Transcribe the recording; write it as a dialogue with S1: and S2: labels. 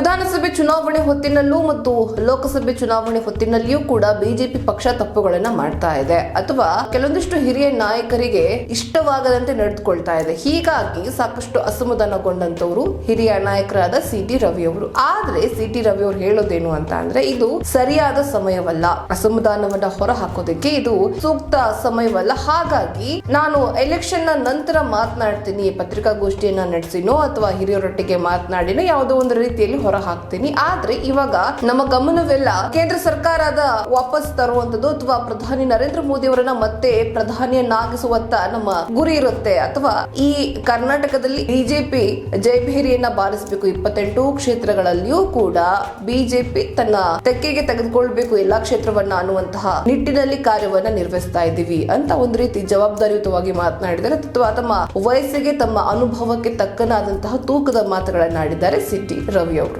S1: ವಿಧಾನಸಭೆ ಚುನಾವಣೆ ಹೊತ್ತಿನಲ್ಲೂ ಮತ್ತು ಲೋಕಸಭೆ ಚುನಾವಣೆ ಹೊತ್ತಿನಲ್ಲಿಯೂ ಕೂಡ ಬಿಜೆಪಿ ಪಕ್ಷ ತಪ್ಪುಗಳನ್ನ ಮಾಡ್ತಾ ಇದೆ. ಅಥವಾ ಕೆಲವೊಂದಿಷ್ಟು ಹಿರಿಯ ನಾಯಕರಿಗೆ ಇಷ್ಟವಾಗದಂತೆ ನಡೆದುಕೊಳ್ತಾ ಇದೆ. ಹೀಗಾಗಿ ಸಾಕಷ್ಟು ಅಸಮಾಧಾನಗೊಂಡಂತವರು ಹಿರಿಯ ನಾಯಕರಾದ ಸಿ ಟಿ ರವಿ ಅವರು. ಆದ್ರೆ ಸಿ ಟಿ ರವಿ ಅವರು ಹೇಳೋದೇನು ಅಂತ ಅಂದ್ರೆ ಇದು ಸರಿಯಾದ ಸಮಯವಲ್ಲ. ಅಸಮಾಧಾನವನ್ನ ಹೊರ ಹಾಕೋದಕ್ಕೆ ಇದು ಸೂಕ್ತ ಸಮಯವಲ್ಲ. ಹಾಗಾಗಿ ನಾನು ಎಲೆಕ್ಷನ್ನ ನಂತರ ಮಾತನಾಡ್ತೀನಿ. ಪತ್ರಿಕಾಗೋಷ್ಠಿಯನ್ನ ನಡೆಸಿನೋ ಅಥವಾ ಹಿರಿಯರೊಟ್ಟಿಗೆ ಮಾತನಾಡಿನೋ ಯಾವುದೋ ಒಂದು ರೀತಿಯಲ್ಲಿ ಹೊರ ಹಾಕ್ತೀನಿ ಆದ್ರೆ ಇವಾಗ ನಮ್ಮ ಗಮನವೆಲ್ಲ ಕೇಂದ್ರ ಸರ್ಕಾರದ ವಾಪಸ್ ತರುವಂತದ್ದು ಅಥವಾ ಪ್ರಧಾನಿ ನರೇಂದ್ರ ಮೋದಿ ಅವರನ್ನ ಮತ್ತೆ ಪ್ರಧಾನಿಯನ್ನಾಗಿಸುವಂತ ನಮ್ಮ ಗುರಿ ಇರುತ್ತೆ. ಅಥವಾ ಈ ಕರ್ನಾಟಕದಲ್ಲಿ ಬಿಜೆಪಿ ಜಯಭೇರಿಯನ್ನ ಬಾರಿಸಬೇಕು. ಇಪ್ಪತ್ತೆಂಟು ಕ್ಷೇತ್ರಗಳಲ್ಲಿಯೂ ಕೂಡ ಬಿಜೆಪಿ ತನ್ನ ತೆಕ್ಕೆಗೆ ತೆಗೆದುಕೊಳ್ಬೇಕು ಎಲ್ಲಾ ಕ್ಷೇತ್ರವನ್ನ ಅನ್ನುವಂತಹ ನಿಟ್ಟಿನಲ್ಲಿ ಕಾರ್ಯವನ್ನ ನಿರ್ವಹಿಸ್ತಾ ಇದ್ದೀವಿ ಅಂತ ಒಂದು ರೀತಿ ಜವಾಬ್ದಾರಿಯುತವಾಗಿ ಮಾತನಾಡಿದ್ದಾರೆ. ಅಥವಾ ತಮ್ಮ ವಯಸ್ಸಿಗೆ ತಮ್ಮ ಅನುಭವಕ್ಕೆ ತಕ್ಕನಾದಂತಹ ತೂಕದ ಮಾತುಗಳನ್ನಾಡಿದ್ದಾರೆ ಸಿಟಿ ರವಿ ಅವರು.